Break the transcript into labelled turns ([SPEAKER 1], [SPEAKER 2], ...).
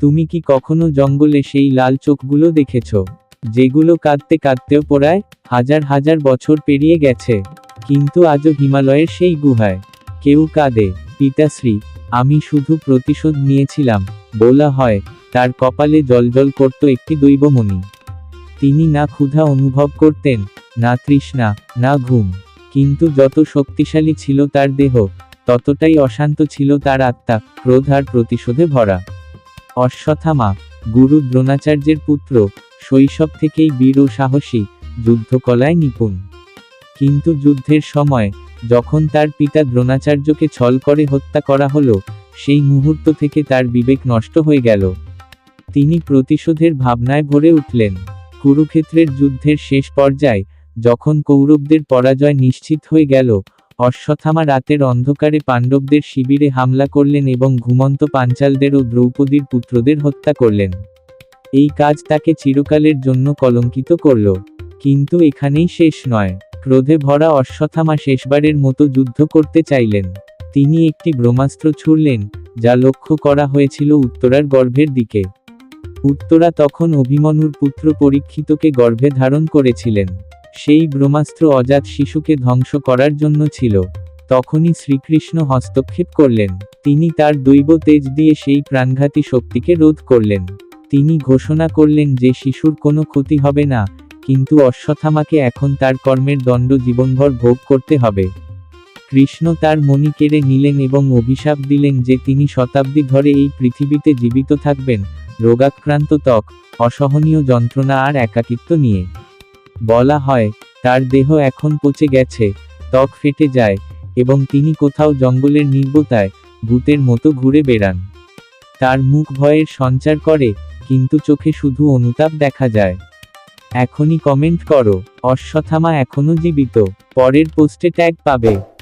[SPEAKER 1] তুমি কি কখনো জঙ্গলে সেই লাল চোখগুলো দেখেছ, যেগুলো কাঁদতে কাঁদতেও পড়ায়, হাজার হাজার বছর পেরিয়ে গেছে? কিন্তু আজও হিমালয়ের সেই গুহায়। কেউ কাঁদে পিতাশ্রী আমি শুধু প্রতিশোধ নিয়েছিলাম, বলা হয়, তার কপালে জলজল করত একটি দৈবমণি। তিনি না ক্ষুধা অনুভব করতেন, না তৃষ্ণা, না ঘুম, কিন্তু যত শক্তিশালী ছিল তার দেহ, ততটাই অশান্ত ছিল তার আত্মা ক্রোধ আর প্রতিশোধে ভরা। অশ্বত্থামা, গুরু দ্রোণাচার্যের পুত্র, শৈশব থেকেই বীর ও সাহসী, যুদ্ধকলায় নিপুণ। কিন্তু যুদ্ধের সময়, যখন তার পিতা দ্রোণাচার্যকে ছল করে হত্যা করা হলো, সেই মুহূর্ত থেকে তার বিবেক নষ্ট হয়ে গেল। তিনি প্রতিশোধের ভাবনায় ভরে উঠলেন। কুরুক্ষেত্রের যুদ্ধের শেষ পর্যায়ে, যখন কৌরবদের পরাজয় নিশ্চিত হয়ে গেল অশ্বত্থামা রাতের অন্ধকারে পাণ্ডবদের শিবিরে হামলা করলেন এবং ঘুমন্ত পাঞ্চালদের ও দ্রৌপদীর পুত্রদের হত্যা করলেন। এই কাজ তাকে চিরকালের জন্য কলঙ্কিত করল। কিন্তু এখানেই শেষ নয়। ক্রোধে ভরা অশ্বথামা শেষবারের মতো যুদ্ধ করতে চাইলেন। তিনি একটি ব্রহ্মাস্ত্র ছুড়লেন, যা লক্ষ্য করা হয়েছিল উত্তরার গর্ভের দিকে। উত্তরা তখন অভিমন্যুর পুত্র পরীক্ষিতকে গর্ভে ধারণ করেছিলেন। সেই ব্রহ্মাস্ত্র অজাত শিশুকে ধ্বংস করার জন্য ছিল। তখনই শ্রীকৃষ্ণ হস্তক্ষেপ করলেন। তিনি তার দৈব তেজ দিয়ে সেই প্রাণঘাতী শক্তিকে রোধ করলেন। তিনি ঘোষণা করলেন যে শিশুর কোনো ক্ষতি হবে না, কিন্তু অশ্বথামাকে এখন তার কর্মের দণ্ড জীবনভর ভোগ করতে হবে। কৃষ্ণ তার মণি কেড়ে নিলেন এবং অভিশাপ দিলেন যে তিনি শতাব্দী ধরে এই পৃথিবীতে জীবিত থাকবেন। রোগাক্রান্ত ত্বক, অসহনীয় যন্ত্রণা আর একাকিত্ব নিয়ে। বলা হয়, তার দেহ এখন পচে গেছে, ত্বক ফেটে যায়, এবং তিনি কোথাও জঙ্গলের নির্বতায়, ভূতের মতো ঘুরে বেড়ান। তার মুখ ভয়ের সঞ্চার করে, কিন্তু চোখে শুধু অনুতাপ দেখা যায়। এখনই কমেন্ট করো, অশ্বত্থামা এখনও জীবিত, পরের পোস্টে ট্যাগ পাবে।